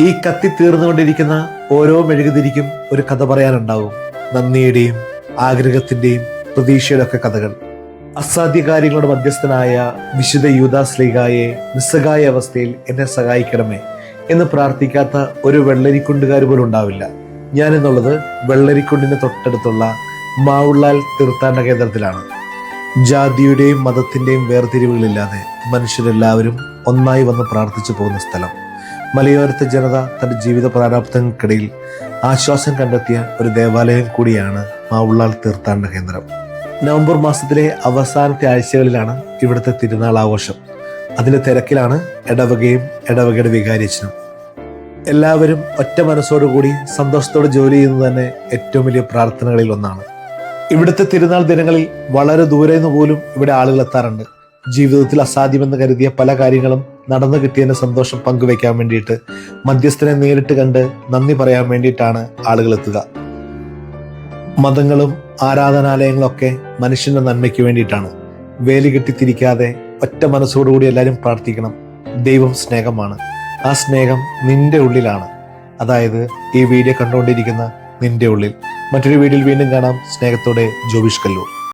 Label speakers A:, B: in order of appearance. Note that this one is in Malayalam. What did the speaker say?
A: ഈ കത്തി തീർന്നുകൊണ്ടിരിക്കുന്ന ഓരോ മെഴുകുതിരിക്കും ഒരു കഥ പറയാനുണ്ടാവും. നന്ദിയുടെയും ആഗ്രഹത്തിന്റെയും പ്രതീക്ഷയുടെ ഒക്കെ കഥകൾ. അസാധ്യ കാര്യങ്ങളുടെ മധ്യസ്ഥനായ വിശുദ്ധ യൂതാ ശ്രീകായെ നിസ്സഹായ അവസ്ഥയിൽ എന്നെ സഹായിക്കണമേ എന്ന് പ്രാർത്ഥിക്കാത്ത ഒരു വെള്ളരിക്കുണ്ടുകാർ പോലും ഉണ്ടാവില്ല. ഞാൻ എന്നുള്ളത് വെള്ളരിക്കുണ്ടിന് തൊട്ടടുത്തുള്ള മാവുള്ളാൽ തീർത്ഥാടന കേന്ദ്രത്തിലാണ്. ജാതിയുടെയും മതത്തിന്റെയും വേർതിരിവുകളില്ലാതെ മനുഷ്യരെല്ലാവരും ഒന്നായി വന്ന് പ്രാർത്ഥിച്ചു പോകുന്ന സ്ഥലം. മലയോരത്തെ ജനത തന്റെ ജീവിത പ്രാരാബ്ദങ്ങൾക്കിടയിൽ ആശ്വാസം കണ്ടെത്തിയ ഒരു ദേവാലയം കൂടിയാണ് മാവുള്ളാൽ തീർത്ഥാടന കേന്ദ്രം. നവംബർ മാസത്തിലെ അവസാനത്തെ ആഴ്ചകളിലാണ് ഇവിടുത്തെ തിരുനാൾ ആഘോഷം. അതിന്റെ തിരക്കിലാണ് ഇടവകയും ഇടവകയുടെ വികാരിച്ചനും എല്ലാവരും ഒറ്റ മനസ്സോടുകൂടി സന്തോഷത്തോടെ ജോലി ചെയ്യുന്നത് തന്നെ ഏറ്റവും വലിയ പ്രാർത്ഥനകളിൽ ഒന്നാണ്. ഇവിടുത്തെ തിരുനാൾ ദിനങ്ങളിൽ വളരെ ദൂരെ നിന്ന് പോലും ഇവിടെ ആളുകൾ എത്താറുണ്ട്. ജീവിതത്തിൽ അസാധ്യമെന്ന് കരുതിയ പല കാര്യങ്ങളും നടന്നു കിട്ടിയതിന്റെ സന്തോഷം പങ്കുവെക്കാൻ വേണ്ടിയിട്ട് മധ്യസ്ഥനെ നേരിട്ട് കണ്ട് നന്ദി പറയാൻ വേണ്ടിയിട്ടാണ് ആളുകൾ എത്തുക. മതങ്ങളും ആരാധനാലയങ്ങളും ഒക്കെ മനുഷ്യന്റെ നന്മയ്ക്ക് വേണ്ടിയിട്ടാണ്. വേലി കെട്ടിത്തിരിക്കാതെ ഒറ്റ മനസ്സോടുകൂടി എല്ലാവരും പ്രാർത്ഥിക്കണം. ദൈവം സ്നേഹമാണ്. ആ സ്നേഹം നിന്റെ ഉള്ളിലാണ്. അതായത് ഈ വീഡിയോ കണ്ടുകൊണ്ടിരിക്കുന്ന നിന്റെ ഉള്ളിൽ. മറ്റൊരു വീഡിയോയിൽ വീണ്ടും കാണാം. സ്നേഹത്തോടെ ജോബിഷ് കല്ലൂർ.